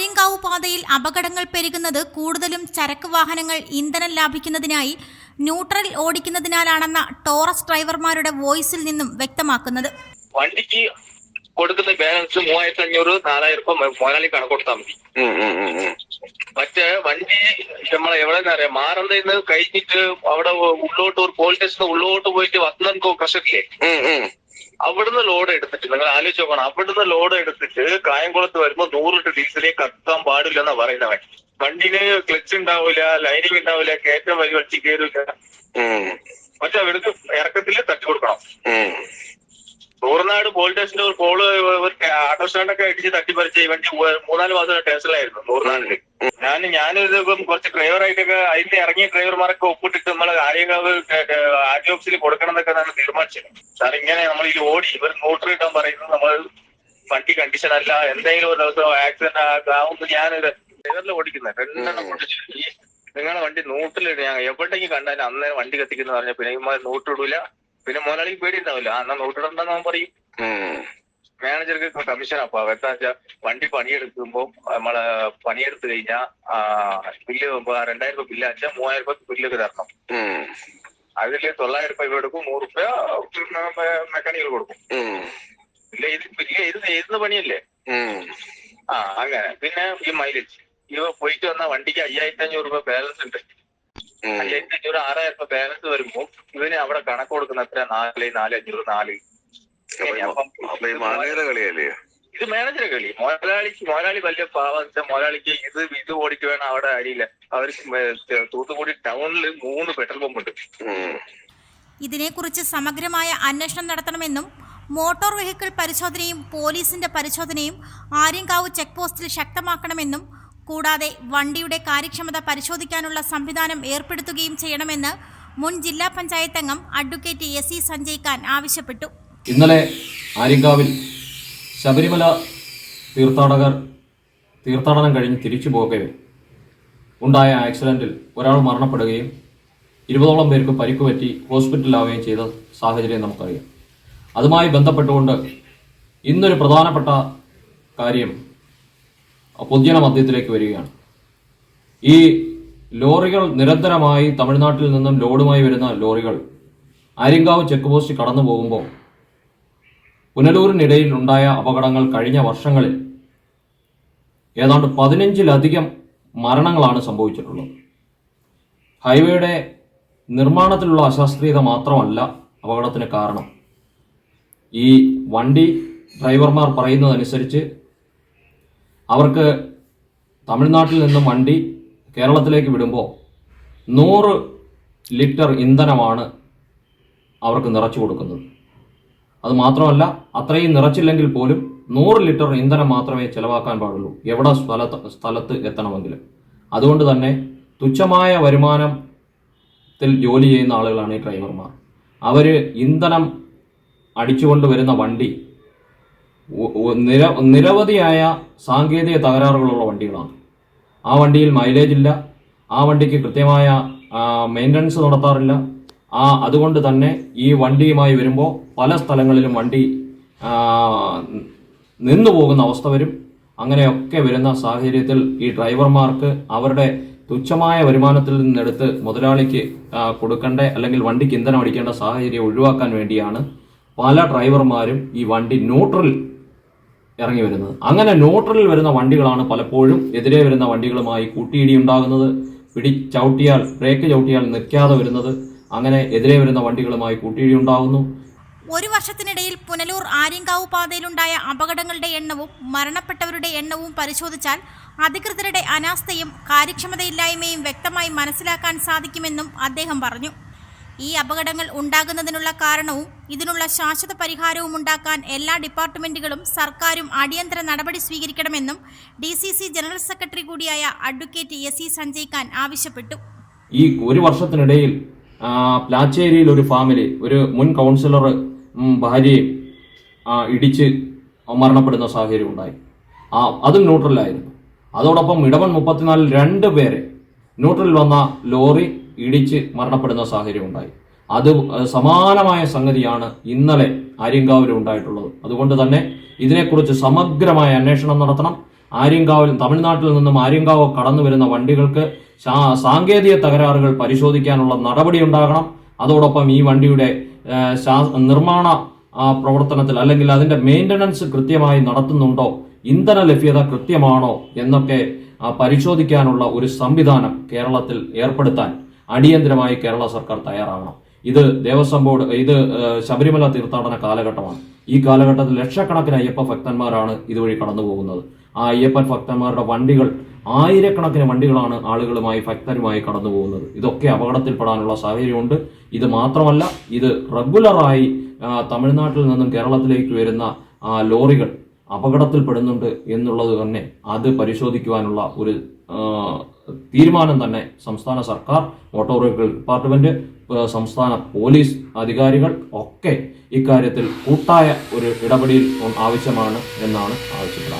ആര്യങ്കാവ് പാതയിൽ അപകടങ്ങൾ പെരുകുന്നത് കൂടുതലും ചരക്ക് വാഹനങ്ങൾ ഇന്ധനം ലാഭിക്കുന്നതിനായി ന്യൂട്രൽ ഓടിക്കുന്നതിനാലാണെന്ന ടോറസ് ഡ്രൈവർമാരുടെ വോയിസിൽ നിന്നും വ്യക്തമാക്കുന്നത് വണ്ടിക്ക് കൊടുക്കുന്ന ബാലൻസ് മൂവായിരത്തി അഞ്ഞൂറ് നാലായിരം രൂപ കണക്ക് കൊടുത്താൽ മതി. മറ്റേ വണ്ടി നമ്മളെ എവിടെ അറിയാം മാറന്തയിൽ കഴിഞ്ഞിട്ട് അവിടെ ഉള്ളോട്ട് ഒരു പോലീസ് ഉള്ളോട്ട് പോയിട്ട് ഉം, ഉം. അവിടുന്ന് ലോഡ് എടുത്തിട്ട് നിങ്ങൾ ആലോചിച്ച് നോക്കണം അവിടുന്ന് ലോഡ് എടുത്തിട്ട് കായംകുളത്ത് വരുമ്പോ നൂറിട്ട് ഡീസലേ കത്താൻ പാടില്ലെന്നാ പറയുന്നവൻ. വണ്ടിന് ക്ലച്ച് ഉണ്ടാവില്ല ലൈനിങ് ഉണ്ടാവില്ല കയറ്റം വഴി വലിച്ച് കയറില്ല പക്ഷെ മറ്റേ അവർക്ക് ഇറക്കത്തിൽ തട്ടി കൊടുക്കണം നൂറുനാട് നൂറിനാട് പോലീസ് സ്റ്റേഷന്റെ ഒരു കോൾ ഒരു ഓട്ടോ സ്റ്റാൻഡൊക്കെ അടിച്ച് തട്ടിപ്പറിച്ച് വണ്ടി മൂന്നാൽ മാസം ടേസ്റ്റിലായിരുന്നു നൂറിനാലിൽ ഞാൻ ഞാനിത് ഇപ്പം കുറച്ച് ഡ്രൈവറായിട്ടൊക്കെ അതിന്റെ ഇറങ്ങിയ ഡ്രൈവർമാരൊക്കെ ഒപ്പിട്ടിട്ട് നമ്മളെ ആര്യകാവ് ഓഫീസിൽ കൊടുക്കണം എന്നൊക്കെ ഞാൻ തീരുമാനിച്ചത് സാർ ഇങ്ങനെ നമ്മൾ ഈ ഓടി ഇവർ മോട്ടർ ഇടാൻ പറയുന്നത് നമ്മൾ വണ്ടി കണ്ടീഷൻ അല്ല എന്തെങ്കിലും ഒരു ദിവസം ആക്സിഡന്റ് ആകുമ്പോൾ ഞാനിത് ഡ്രൈവറിൽ ഓടിക്കുന്നത് രണ്ടെണ്ണം പൊട്ടിച്ചു ഈ നിങ്ങളെ വണ്ടി നൂട്ടിലിട്ട് ഞാൻ എവിടെയെങ്കിലും കണ്ടാലും അന്നേരം വണ്ടി കത്തിക്കുന്ന പറഞ്ഞ പിന്നെ ഇവന്മാർ നോട്ടിടൂല പിന്നെ മുതലാളിക്ക് പേടി ഉണ്ടാവില്ല എന്നാ നോട്ടിടണ്ടെന്ന് അവൻ പറയും. മാനേജർക്ക് കമ്മീഷൻ അപ്പൊ എന്താ വെച്ചാൽ വണ്ടി പണിയെടുക്കുമ്പോ നമ്മൾ പണിയെടുത്തു കഴിഞ്ഞാൽ ബില്ല് രണ്ടായിരം രൂപ ബില്ല് അച്ഛാ മൂവായിരം രൂപ ബില്ലൊക്കെ തരണം. അതിൽ അതിൽ തൊള്ളായിരം രൂപ ഇവ എടുക്കും നൂറ് രൂപ മെക്കാനിക്കൽ കൊടുക്കും. ഇല്ല ഇത് ബില്ല് ഇത് എഴുതുന്ന പണിയല്ലേ. ആ അങ്ങനെ. പിന്നെ ഈ മൈലേജ് ഇവ പോയിട്ട് വന്ന വണ്ടിക്ക് അയ്യായിരത്തി അഞ്ഞൂറ് രൂപ ബാലൻസ് ഉണ്ട്. അയ്യായിരത്തി അഞ്ഞൂറ് ആറായിരം രൂപ ബാലൻസ് വരുമ്പോ ഇവന് അവിടെ കണക്ക് കൊടുക്കുന്ന എത്ര നാല് നാല് അഞ്ഞൂറ് നാല്. ഇത് മാനേജറെ കളി. മോലാളിക്ക് മോലാളി വലിയ പാവം മോലാളിക്ക് ഇത് ഇത് ഓടിക്ക് വേണം അവിടെ അറിയില്ല അവർക്ക് തൂത്തുക്കുടി ടൗണിൽ മൂന്ന് പെട്രോൾ പമ്പ് ഉണ്ട്. ഇതിനെക്കുറിച്ച് സമഗ്രമായ അന്വേഷണം നടത്തണമെന്നും മോട്ടോർ വെഹിക്കിൾ പരിശോധനയും പോലീസിന്റെ പരിശോധനയും ആര്യങ്കാവ് ചെക്ക് പോസ്റ്റിൽ ശക്തമാക്കണമെന്നും കൂടാതെ വണ്ടിയുടെ കാര്യക്ഷമത പരിശോധിക്കാനുള്ള സംവിധാനം ഏർപ്പെടുത്തുകയും ചെയ്യണമെന്ന് മുൻ ജില്ലാ പഞ്ചായത്തംഗം advocate S E Sanjay Khan ആവശ്യപ്പെട്ടു. ഇന്നലെ ആര്യങ്കാവിൽ ശബരിമല തീർത്ഥാടകർ തീർത്ഥാടനം കഴിഞ്ഞ് തിരിച്ചു പോകുകയും ഉണ്ടായ ആക്സിഡന്റിൽ ഒരാൾ മരണപ്പെടുകയും ഇരുപതോളം പേർക്ക് പരിക്ക് പറ്റി ഹോസ്പിറ്റലിലാവുകയും ചെയ്ത സാഹചര്യം നമുക്കറിയാം. അതുമായി ബന്ധപ്പെട്ടുകൊണ്ട് ഇന്നൊരു പ്രധാനപ്പെട്ട കാര്യം പൊതുജന മധ്യത്തിലേക്ക് വരികയാണ്. ഈ ലോറികൾ നിരന്തരമായി തമിഴ്നാട്ടിൽ നിന്നും ലോഡുമായി വരുന്ന ലോറികൾ ആര്യങ്കാവ് ചെക്ക് പോസ്റ്റ് കടന്നു പോകുമ്പോൾ പുനലൂരിനിടയിൽ ഉണ്ടായ അപകടങ്ങൾ കഴിഞ്ഞ വർഷങ്ങളിൽ ഏതാണ്ട് പതിനഞ്ചിലധികം മരണങ്ങളാണ് സംഭവിച്ചിട്ടുള്ളത്. ഹൈവേയുടെ നിർമ്മാണത്തിലുള്ള അശാസ്ത്രീയത മാത്രമല്ല അപകടത്തിന് കാരണം. ഈ വണ്ടി ഡ്രൈവർമാർ പറയുന്നതനുസരിച്ച് അവർക്ക് തമിഴ്നാട്ടിൽ നിന്നും വണ്ടി കേരളത്തിലേക്ക് വിടുമ്പോൾ നൂറ് ലിറ്റർ ഇന്ധനമാണ് അവർക്ക് നിറച്ചു കൊടുക്കുന്നത്. അത് മാത്രമല്ല അത്രയും നിറച്ചില്ലെങ്കിൽ പോലും നൂറ് ലിറ്റർ ഇന്ധനം മാത്രമേ ചെലവാക്കാൻ പാടുള്ളൂ. എവിടെ സ്ഥലത്ത് സ്ഥലത്ത് എത്തണമെങ്കിലും. അതുകൊണ്ട് തന്നെ തുച്ഛമായ വരുമാനത്തിൽ ജോലി ചെയ്യുന്ന ആളുകളാണ് ഈ ഡ്രൈവർമാർ. അവർ ഇന്ധനം അടിച്ചുകൊണ്ട് വരുന്ന വണ്ടി നിര നിരവധിയായ സാങ്കേതിക തകരാറുകളുള്ള വണ്ടികളാണ്. ആ വണ്ടിയിൽ മൈലേജ് ഇല്ല. ആ വണ്ടിക്ക് കൃത്യമായ മെയിന്റനൻസ് നടത്താറില്ല. ആ അതുകൊണ്ട് തന്നെ ഈ വണ്ടിയുമായി വരുമ്പോൾ പല സ്ഥലങ്ങളിലും വണ്ടി നിന്നു പോകുന്ന അവസ്ഥ വരും. അങ്ങനെയൊക്കെ വരുന്ന സാഹചര്യത്തിൽ ഈ ഡ്രൈവർമാർക്ക് അവരുടെ തുച്ഛമായ വരുമാനത്തിൽ നിന്നെടുത്ത് മുതലാളിക്ക് കൊടുക്കേണ്ട അല്ലെങ്കിൽ വണ്ടിക്ക് ഇന്ധനം അടിക്കേണ്ട സാഹചര്യം ഒഴിവാക്കാൻ വേണ്ടിയാണ് പല ഡ്രൈവർമാരും ഈ വണ്ടി ന്യൂട്രൽ ഇറങ്ങി വരുന്നത്. അങ്ങനെ ന്യൂട്രലിൽ വരുന്ന വണ്ടികളാണ് പലപ്പോഴും എതിരെ വരുന്ന വണ്ടികളുമായി കൂട്ടിയിടി ഉണ്ടാകുന്നത് പിടി ചവിട്ടിയാൽ ബ്രേക്ക് ചവിട്ടിയാൽ നിൽക്കാതെ വരുന്നത്. അങ്ങനെ എതിരെ വരുന്ന വണ്ടികളുമായി കൂട്ടിയിടി ഉണ്ടാകുന്നു ഒരു വർഷത്തിനിടയിൽ പുനലൂർ ആര്യങ്കാവ് പാതയിലുണ്ടായ അപകടങ്ങളുടെ എണ്ണവും മരണപ്പെട്ടവരുടെ എണ്ണവും പരിശോധിച്ചാൽ അധികൃതരുടെ അനാസ്ഥയും കാര്യക്ഷമതയില്ലായ്മയും വ്യക്തമായി മനസ്സിലാക്കാൻ സാധിക്കുമെന്നും അദ്ദേഹം പറഞ്ഞു. ഈ അപകടങ്ങൾ ഉണ്ടാകുന്നതിനുള്ള കാരണവും ഇതിനുള്ള ശാശ്വത പരിഹാരവും ഉണ്ടാക്കാൻ എല്ലാ ഡിപ്പാർട്ട്മെന്റുകളും സർക്കാരും അടിയന്തര നടപടി സ്വീകരിക്കണമെന്നും D C C general secretary കൂടിയായ advocate S C Sanjay Khan ആവശ്യപ്പെട്ടു. ഈ ഒരു വർഷത്തിനിടയിൽ പ്ലാച്ചേരിയിൽ ഒരു ഫാമിലി ഒരു മുൻ കൗൺസിലർ ഭാര്യയും ഇടിച്ച് മരണപ്പെടുന്ന സാഹചര്യം ഉണ്ടായി. ആ അതും ന്യൂട്രലായിരുന്നു അതോടൊപ്പം ഇടവൻ മുപ്പത്തിനാലിൽ രണ്ട് പേരെ ന്യൂട്രലിൽ വന്ന ലോറി ഇടിച്ച് മരണപ്പെടുന്ന സാഹചര്യം ഉണ്ടായി. അത് സമാനമായ സംഗതിയാണ് ഇന്നലെ ആര്യങ്കാവിൽ ഉണ്ടായിട്ടുള്ളത്. അതുകൊണ്ട് തന്നെ ഇതിനെക്കുറിച്ച് സമഗ്രമായ അന്വേഷണം നടത്തണം. ആര്യങ്കാവിൽ തമിഴ്നാട്ടിൽ നിന്നും ആര്യങ്കാവ് കടന്നു വരുന്ന വണ്ടികൾക്ക് സാങ്കേതിക തകരാറുകൾ പരിശോധിക്കാനുള്ള നടപടി ഉണ്ടാകണം അതോടൊപ്പം ഈ വണ്ടിയുടെ നിർമ്മാണ പ്രവർത്തനത്തിൽ അല്ലെങ്കിൽ അതിന്റെ മെയിന്റനൻസ് കൃത്യമായി നടത്തുന്നുണ്ടോ ഇന്ധന ലഭ്യത കൃത്യമാണോ എന്നൊക്കെ പരിശോധിക്കാനുള്ള ഒരു സംവിധാനം കേരളത്തിൽ ഏർപ്പെടുത്താൻ അടിയന്തരമായി കേരള സർക്കാർ തയ്യാറാവണം. ഇത് ദേവസ്വം ബോർഡ് ഇത് ശബരിമല തീർത്ഥാടന കാലഘട്ടമാണ്. ഈ കാലഘട്ടത്തിൽ ലക്ഷക്കണക്കിന് അയ്യപ്പ ഭക്തന്മാരാണ് ഇതുവഴി കടന്നു പോകുന്നത് ആ അയ്യപ്പൻ ഭക്തന്മാരുടെ വണ്ടികൾ ആയിരക്കണക്കിന് വണ്ടികളാണ് ആളുകളുമായി ഭക്തരുമായി കടന്നു പോകുന്നത് ഇതൊക്കെ അപകടത്തിൽപ്പെടാനുള്ള സാഹചര്യമുണ്ട്. ഇത് മാത്രമല്ല ഇത് റെഗുലറായി തമിഴ്നാട്ടിൽ നിന്നും കേരളത്തിലേക്ക് വരുന്ന ലോറികൾ അപകടത്തിൽപ്പെടുന്നുണ്ട് എന്നുള്ളത് തന്നെ അത് പരിശോധിക്കുവാനുള്ള ഒരു തീരുമാനം തന്നെ സംസ്ഥാന സർക്കാർ മോട്ടോർ വെഹിക്കിൾ ഡിപ്പാർട്ട്മെന്റ് സംസ്ഥാന പോലീസ് അധികാരികൾ ഒക്കെ ഇക്കാര്യത്തിൽ കൂട്ടായ ഒരു ഇടപെടൽ ആവശ്യമാണ് എന്നാണ് ആവശ്യപ്പെടാനുള്ളത്